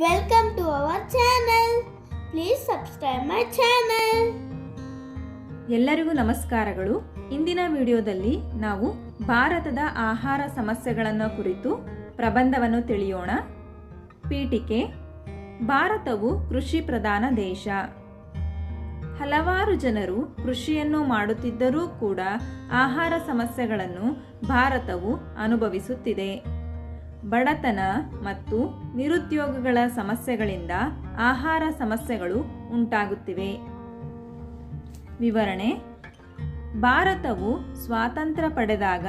Welcome to our channel. Please subscribe my channel. ಎಲ್ಲರಿಗೂ ನಮಸ್ಕಾರಗಳು ಇಂದಿನ ವಿಡಿಯೋದಲ್ಲಿ ನಾವು ಭಾರತದ ಆಹಾರ ಸಮಸ್ಯೆಗಳನ್ನು ಕುರಿತು ಪ್ರಬಂಧವನ್ನು ತಿಳಿಯೋಣ ಪೀಠಿಕೆ, ಭಾರತವು ಕೃಷಿ ಪ್ರಧಾನ ದೇಶ ಹಲವಾರು ಜನರು ಕೃಷಿಯನ್ನು ಮಾಡುತ್ತಿದ್ದರೂ ಕೂಡ ಆಹಾರ ಸಮಸ್ಯೆಗಳನ್ನು ಭಾರತವು ಅನುಭವಿಸುತ್ತಿದೆ ಬಡತನ ಮತ್ತು ನಿರುದ್ಯೋಗಗಳ ಸಮಸ್ಯೆಗಳಿಂದ ಆಹಾರ ಸಮಸ್ಯೆಗಳು ಉಂಟಾಗುತ್ತಿವೆ. ವಿವರಣೆ. ಭಾರತವು ಸ್ವಾತಂತ್ರ್ಯ ಪಡೆದಾಗ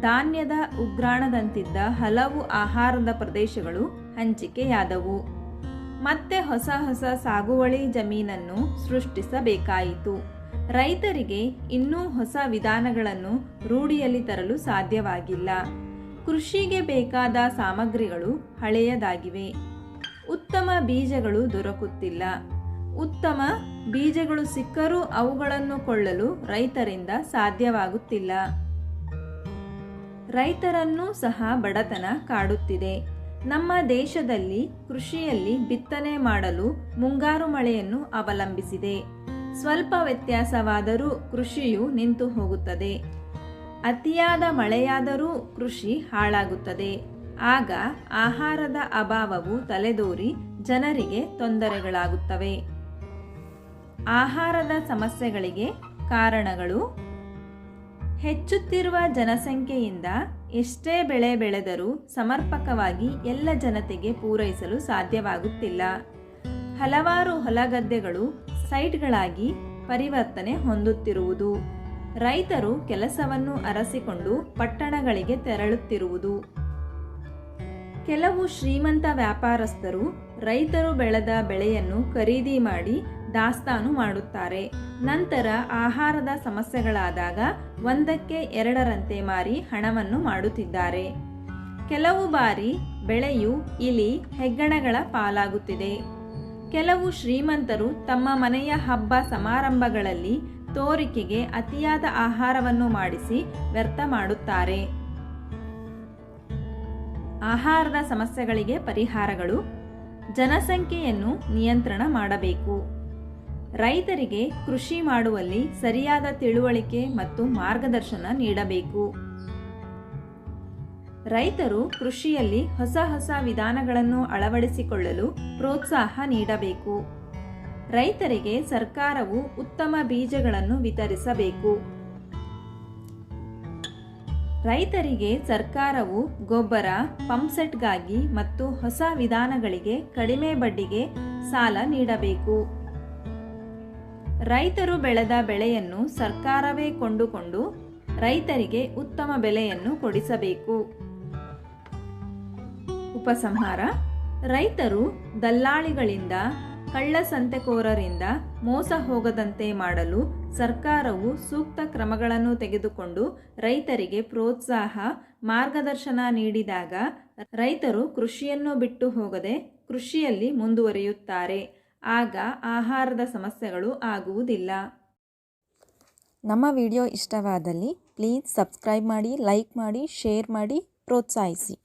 ಧಾನ್ಯದ ಉಗ್ರಾಣದಂತಿದ್ದ ಹಲವು ಆಹಾರದ ಪ್ರದೇಶಗಳು ಹಂಚಿಕೆಯಾದವು. ಮತ್ತೆ ಹೊಸ ಹೊಸ ಸಾಗುವಳಿ ಜಮೀನನ್ನು ಸೃಷ್ಟಿಸಬೇಕಾಯಿತು. ರೈತರಿಗೆ ಇನ್ನೂ ಹೊಸ ವಿಧಾನಗಳನ್ನು ರೂಢಿಯಲ್ಲಿ ತರಲು ಸಾಧ್ಯವಾಗಿಲ್ಲ. ಕೃಷಿಗೆ ಬೇಕಾದ ಸಾಮಗ್ರಿಗಳು ಹಳೆಯದಾಗಿವೆ. ಉತ್ತಮ ಬೀಜಗಳು ದೊರಕುತ್ತಿಲ್ಲ. ಉತ್ತಮ ಬೀಜಗಳು ಸಿಕ್ಕರೂ ಅವುಗಳನ್ನು ಕೊಳ್ಳಲು ರೈತರಿಂದ ಸಾಧ್ಯವಾಗುತ್ತಿಲ್ಲ. ರೈತರನ್ನೂ ಸಹ ಬಡತನ ಕಾಡುತ್ತಿದೆ. ನಮ್ಮ ದೇಶದಲ್ಲಿ ಕೃಷಿಯಲ್ಲಿ ಬಿತ್ತನೆ ಮಾಡಲು ಮುಂಗಾರು ಮಳೆಯನ್ನು ಅವಲಂಬಿಸಿದೆ. ಸ್ವಲ್ಪ ವ್ಯತ್ಯಾಸವಾದರೂ ಕೃಷಿಯು ನಿಂತು ಹೋಗುತ್ತದೆ. ಅತಿಯಾದ ಮಳೆಯಾದರೂ ಕೃಷಿ ಹಾಳಾಗುತ್ತದೆ. ಆಗ ಆಹಾರದ ಅಭಾವವು ತಲೆದೋರಿ ಜನರಿಗೆ ತೊಂದರೆಗಳಾಗುತ್ತವೆ. ಆಹಾರದ ಸಮಸ್ಯೆಗಳಿಗೆ ಕಾರಣಗಳು? ಹೆಚ್ಚುತ್ತಿರುವ ಜನಸಂಖ್ಯೆಯಿಂದ ಎಷ್ಟೇ ಬೆಳೆ ಬೆಳೆದರೂ ಸಮರ್ಪಕವಾಗಿ ಎಲ್ಲ ಜನತೆಗೆ ಪೂರೈಸಲು ಸಾಧ್ಯವಾಗುತ್ತಿಲ್ಲ. ಹಲವಾರು ಹೊಲಗದ್ದೆಗಳು ಸೈಟ್ಗಳಾಗಿ ಪರಿವರ್ತನೆ ಹೊಂದುತ್ತಿರುವುದು. ರೈತರು ಕೆಲಸವನ್ನು ಅರಸಿಕೊಂಡು ಪಟ್ಟಣಗಳಿಗೆ ತೆರಳುತ್ತಿರುವುದು. ಕೆಲವು ಶ್ರೀಮಂತ ವ್ಯಾಪಾರಸ್ಥರು ರೈತರು ಬೆಳೆದ ಬೆಳೆಯನ್ನು ಖರೀದಿ ಮಾಡಿ ದಾಸ್ತಾನು ಮಾಡುತ್ತಾರೆ. ನಂತರ ಆಹಾರದ ಸಮಸ್ಯೆಗಳಾದಾಗ ಒಂದಕ್ಕೆ ಎರಡರಂತೆ ಮಾರಿ ಹಣವನ್ನು ಮಾಡುತ್ತಿದ್ದಾರೆ. ಕೆಲವು ಬಾರಿ ಬೆಳೆಯು ಇಲಿ ಹೆಗ್ಗಣಗಳ ಪಾಲಾಗುತ್ತಿದೆ. ಕೆಲವು ಶ್ರೀಮಂತರು ತಮ್ಮ ಮನೆಯ ಹಬ್ಬ ಸಮಾರಂಭಗಳಲ್ಲಿ ತೋರಿಕೆಗೆ ಅತಿಯಾದ ಆಹಾರವನ್ನು ಮಾಡಿಸಿ ವ್ಯರ್ಥ ಮಾಡುತ್ತಾರೆ. ಆಹಾರದ ಸಮಸ್ಯೆಗಳಿಗೆ ಪರಿಹಾರಗಳು. ಜನಸಂಖ್ಯೆಯನ್ನು ನಿಯಂತ್ರಣ ಮಾಡಬೇಕು. ರೈತರಿಗೆ ಕೃಷಿ ಮಾಡುವಲ್ಲಿ ಸರಿಯಾದ ತಿಳುವಳಿಕೆ ಮತ್ತು ಮಾರ್ಗದರ್ಶನ ನೀಡಬೇಕು. ರೈತರು ಕೃಷಿಯಲ್ಲಿ ಹೊಸ ಹೊಸ ವಿಧಾನಗಳನ್ನು ಅಳವಡಿಸಿಕೊಳ್ಳಲು ಪ್ರೋತ್ಸಾಹ ನೀಡಬೇಕು. ರೈತರಿಗೆ ಸರ್ಕಾರವು ಉತ್ತಮ ಬೀಜಗಳನ್ನು ವಿತರಿಸಬೇಕು. ರೈತರಿಗೆ ಸರ್ಕಾರವು ಗೊಬ್ಬರ, ಪಂಪ್ಸೆಟ್ಗಾಗಿ ಮತ್ತು ಹೊಸ ವಿಧಾನಗಳಿಗೆ ಕಡಿಮೆ ಬಡ್ಡಿಗೆ ಸಾಲ ನೀಡಬೇಕು. ರೈತರು ಬೆಳೆದ ಬೆಳೆಯನ್ನು ಸರ್ಕಾರವೇ ಕೊಂಡುಕೊಂಡು ರೈತರಿಗೆ ಉತ್ತಮ ಬೆಲೆಯನ್ನು ಕೊಡಿಸಬೇಕು. ಉಪಸಂಹಾರ, ರೈತರು ದಲ್ಲಾಳಿಗಳಿಂದ ಕಳ್ಳಸಂತೆಕೋರರಿಂದ ಮೋಸ ಹೋಗದಂತೆ ಮಾಡಲು ಸರ್ಕಾರವು ಸೂಕ್ತ ಕ್ರಮಗಳನ್ನು ತೆಗೆದುಕೊಂಡು ರೈತರಿಗೆ ಪ್ರೋತ್ಸಾಹ, ಮಾರ್ಗದರ್ಶನ ನೀಡಿದಾಗ ರೈತರು ಕೃಷಿಯನ್ನು ಬಿಟ್ಟು ಹೋಗದೆ ಕೃಷಿಯಲ್ಲಿ ಮುಂದುವರಿಯುತ್ತಾರೆ. ಆಗ ಆಹಾರದ ಸಮಸ್ಯೆಗಳು ಆಗುವುದಿಲ್ಲ. ನಮ್ಮ ವಿಡಿಯೋ ಇಷ್ಟವಾದಲ್ಲಿ ಪ್ಲೀಸ್ ಸಬ್ಸ್ಕ್ರೈಬ್ ಮಾಡಿ, ಲೈಕ್ ಮಾಡಿ, ಶೇರ್ ಮಾಡಿ, ಪ್ರೋತ್ಸಾಹಿಸಿ.